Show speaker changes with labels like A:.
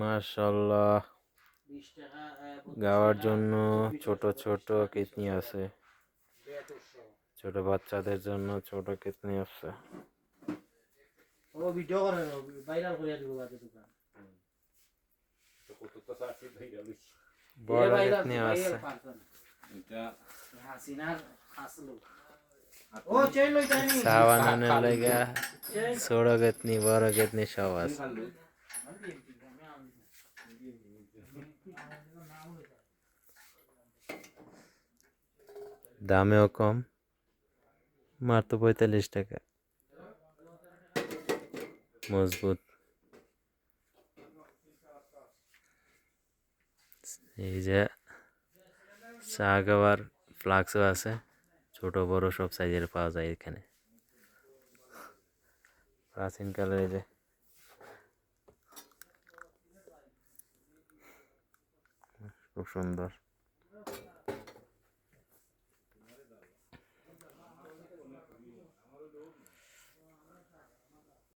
A: মাশাল্লাহ গাওয়ার জন্য ছোট ছোট কিডনি আছে। ছোট বাচ্চাদের জন্য ছোট কিডনি আছে।
B: ও ভিডিও করে ভাইরাল করে দিব বাজে দোকান।
A: বড় কিডনি আছে।
B: হাসিনার হাসলো ও চেই লই তাইনি
A: লাগা ছোট বড় কিডনি সব আছে। দামেও কম, মাত্র পঁয়তাল্লিশ টাকা। মজবুত। এই যে চা খাওয়ার ফ্লাক্সও আছে, ছোট, বড় সব সাইজের পাওয়া যায় এখানে। প্রাচীনকালের যে Çok şundar.